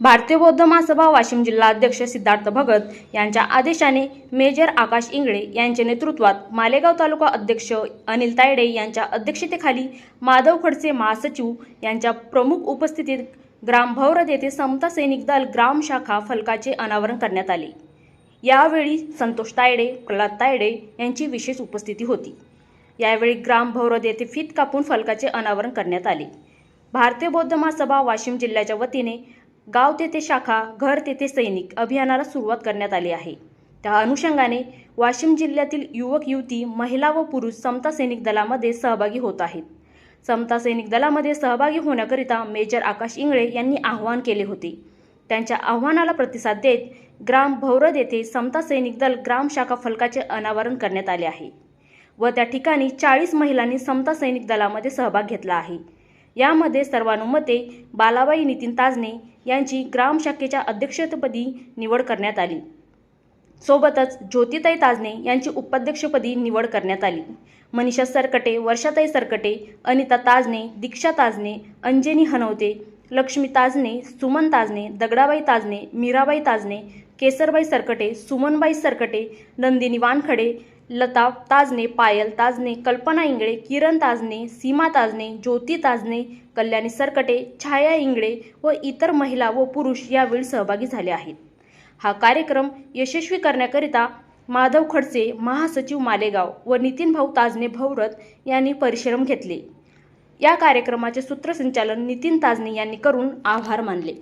भारतीय बौद्ध महासभा वाशिम जिल्हा अध्यक्ष सिद्धार्थ भगत यांच्या आदेशाने मेजर आकाश इंगळे यांच्या नेतृत्वात मालेगाव तालुका अध्यक्ष अनिल तायडे यांच्या अध्यक्षतेखाली माधव खडसे महासचिव यांच्या प्रमुख उपस्थितीत ग्राम भौरद येथे समता सैनिक दल ग्राम शाखा फलकाचे अनावरण करण्यात आले. यावेळी संतोष तायडे प्रल्हाद तायडे यांची विशेष उपस्थिती होती. यावेळी ग्राम भौरद येथे फीत कापून फलकाचे अनावरण करण्यात आले. भारतीय बौद्ध महासभा वाशिम जिल्ह्याच्या वतीने गाव तेथे शाखा घर तेथे सैनिक अभियानाला सुरुवात करण्यात आली आहे. त्या अनुषंगाने वाशिम जिल्ह्यातील युवक युवती महिला व पुरुष समता सैनिक दलामध्ये सहभागी होत आहेत. समता सैनिक दलामध्ये सहभागी होण्याकरिता मेजर आकाश इंगळे यांनी आवाहन केले होते. त्यांच्या आव्हानाला प्रतिसाद देत ग्राम भौरद येथे समता सैनिक दल ग्राम शाखा फलकाचे अनावरण करण्यात आले आहे. व त्या ठिकाणी चाळीस महिलांनी समता सैनिक दलामध्ये सहभाग घेतला आहे. यामध्ये सर्वानुमते बालाबाई नितीन ताजने यांची ग्राम शाखेच्या अध्यक्षपदी निवड करण्यात आली. सोबतच ज्योतिताई ताजने यांची उपाध्यक्षपदी निवड करण्यात आली. मनीषा सरकटे वर्षाताई सरकटे अनिता ताजने दीक्षा ताजने अंजनी हनवते लक्ष्मी ताजने सुमन ताजने दगडाबाई ताजने मीराबाई ताजने केसरबाई सरकटे सुमनबाई सरकटे नंदिनी वानखडे लता ताजने पायल ताजने कल्पना इंगळे किरण ताजने सीमा ताजने ज्योती ताजने कल्याणी सरकटे छाया इंगळे व इतर महिला व पुरुष यावेळी सहभागी झाले आहेत. हा कार्यक्रम यशस्वी करण्याकरिता माधव खडसे महासचिव मालेगाव व नितीन भाऊ ताजने भौरत यांनी परिश्रम घेतले. या कार्यक्रमाचे सूत्रसंचालन नितीन ताजने यांनी करून आभार मानले.